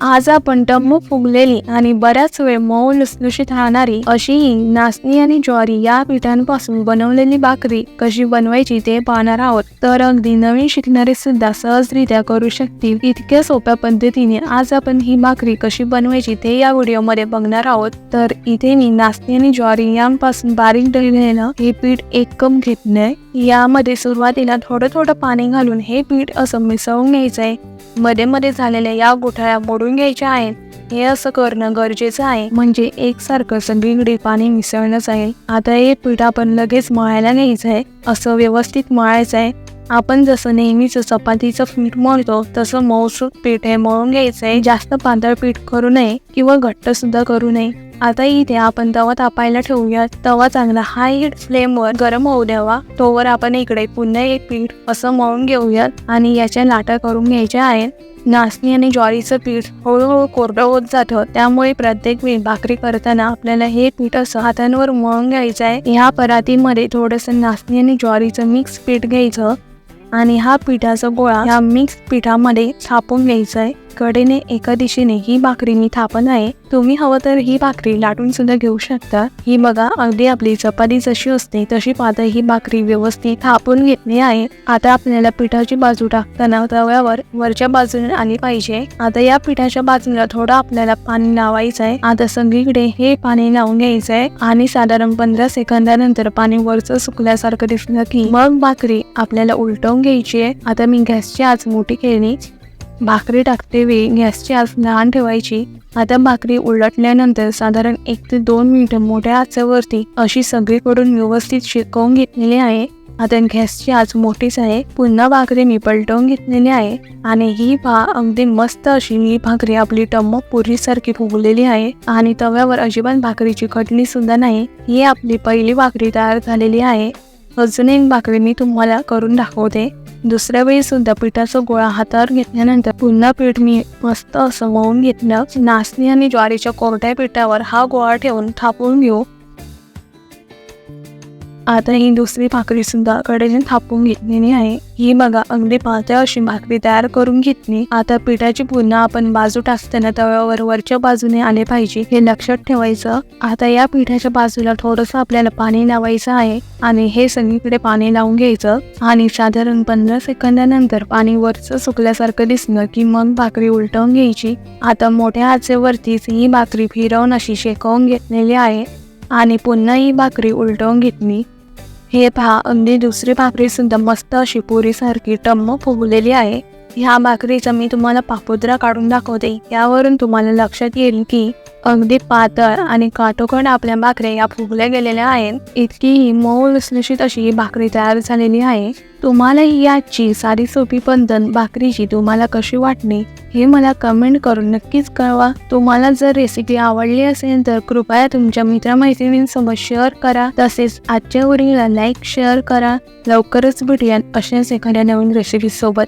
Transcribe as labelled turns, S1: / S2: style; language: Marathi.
S1: आज आपण टम्म फुगलेली आणि बऱ्याच वेळ मऊ लुसलुशीत राहणारी अशी ही नाचणी आणि ज्वारी या पिठांपासून बनवलेली भाकरी कशी बनवायची ते पाहणार आहोत. तर अगदी नवीन शिकणारे सुद्धा सहजरित्या करू शकतील. इतक्या सोप्या पद्धतीने आज आपण ही भाकरी कशी बनवायची ते या व्हिडिओमध्ये बघणार आहोत. तर इथे मी नाचणी आणि ज्वारी यांपासून बारीक दळलेलं हे पीठ एक कप घेतलंय. यामध्ये सुरुवातीला थोडं थोडं पाणी घालून हे पीठ असं मिसळून घ्यायचंय. मध्ये मध्ये झालेल्या या गोठळ्या मोडून घ्यायच्या आहेत. हे असं करणं गरजेचं आहे. म्हणजे एकसारखं सगळीकडे पाणी मिसळणं जाईल आता हे पीठ आपण लगेच मळायला घ्यायचं आहे. असं व्यवस्थित मळायचं आहे. आपण जसं नेहमीच चपातीचं पीठ मळतो तसं मऊसूत पीठ हे मळून घ्यायचं आहे. जास्त पातळ पीठ करू नये किंवा घट्ट सुद्धा करू नये. आता इथे आपण तवा तापायला ठेवूया तवा चांगला हाय फ्लेमवर गरम होऊ द्यावा. तोवर आपण इकडे पुन्हा एक पीठ असं मळून घेऊयात आणि याच्या लाटा करून घ्यायच्या आहेत. नाचणी आणि ज्वारीचं पीठ हळूहळू कोरडं होत जातं. त्यामुळे प्रत्येक वेळी भाकरी करताना आपल्याला हे पीठ असं हातांवर मळून घ्यायचं आहे. ह्या परातीमध्ये थोडंसं नाचणी आणि ज्वारीचं मिक्स पीठ घ्यायचं आणि हा पिठाचा गोळा ह्या मिक्स पिठामध्ये थापून घ्यायचा आहे. कडेने एका दिशेने ही भाकरी मी थापण आहे. तुम्ही हवं तर ही भाकरी लाटून सुद्धा घेऊ शकता. ही बघा अगदी आपली चपाती जशी असते तशी पातळ ही भाकरी व्यवस्थित थापून घेतली आहे. आता आपल्याला पिठाची बाजू टाकताना तव्यावर वरच्या बाजूने आली पाहिजे. आता या पिठाच्या बाजूला थोडं आपल्याला पाणी लावायचं आहे आता सगळीकडे हे पाणी लावून घ्यायचं आहे आणि साधारण पंधरा सेकंदानंतर पाणी वरचं सुकल्यासारखं दिसलं की मग भाकरी आपल्याला उलटवून घ्यायची आहे. आता मी गॅसची आज मोठी केली भाकरी टाकते वेळी गॅसची आज लहान ठेवायची. आता भाकरी उलटल्यानंतर साधारण एक ते दोन मिनिटं मोठ्या आचेवरती अशी सगळीकडून व्यवस्थित शिकवून घेतलेली आहे. आता गॅसची आज मोठीच आहे. पुन्हा भाकरी मी पलटवून घेतलेली आहे. आणि ही भा अगदी मस्त अशी ही भाकरी आपली टम्म पुरीसारखी फुगलेली आहे. आणि तव्यावर अजिबात भाकरीची खटली सुद्धा नाही. ही आपली पहिली भाकरी तयार झालेली आहे. अजून एक भाकरी मी तुम्हाला करून दाखवते. दुसऱ्या वेळी सुद्धा पिठाचा गोळा हातावर घेतल्यानंतर पुन्हा पीठ मी मस्त असं मळून घेतलं. नाचणी आणि ज्वारीच्या कोरड्या पिठावर हा गोळा ठेवून थापून घेऊ. आता ही दुसरी भाकरी सुद्धा कडेने थापून घेतलेली आहे. ही बघा अगदी पातळ अशी भाकरी तयार करून घेतली. आता पिठाची पुन्हा आपण बाजू टाकताना तव्यावर वरच्या बाजूने आले पाहिजे हे लक्षात ठेवायचं. आता या पिठाच्या बाजूला थोडस आपल्याला पाणी लावायचं आहे आणि हे सगळीकडे पाणी लावून घ्यायचं. आणि साधारण पंधरा सेकंदानंतर पाणी वरचं सुकल्यासारखं दिसलं की मग भाकरी उलटवून घ्यायची. आता मोठ्या आचेवरतीच ही भाकरी फिरवून अशी शेकवून घेतलेली आहे. आणि पुन्हा ही भाकरी उलटवून घेतली. हे पहा अगदी दुसरी भाकरी सुद्धा मस्त अशी पुरीसारखी टम्म फुगलेली आहे. ह्या भाकरीचा मी तुम्हाला पापुद्रा काढून दाखवते. यावरून तुम्हाला लक्षात येईल की अगदी पातळ आणि काटोकट आपल्या भाकऱ्या या फुगल्या गेलेल्या आहेत. इतकी ही मऊ लसलशीत अशी ही भाकरी तयार झालेली आहे. तुम्हाला ही याची साधी सोपी पद्धत भाकरीची तुम्हाला कशी वाटली हे मला कमेंट करून नक्कीच कळवा. तुम्हाला जर रेसिपी आवडली असेल तर कृपया तुमच्या मित्रमैत्रिणींसोबत शेअर करा. तसेच आजच्या व्हिडिओला लाईक शेअर करा. लवकरच भेटूया अशाच एखाद्या नवीन रेसिपी सोबत.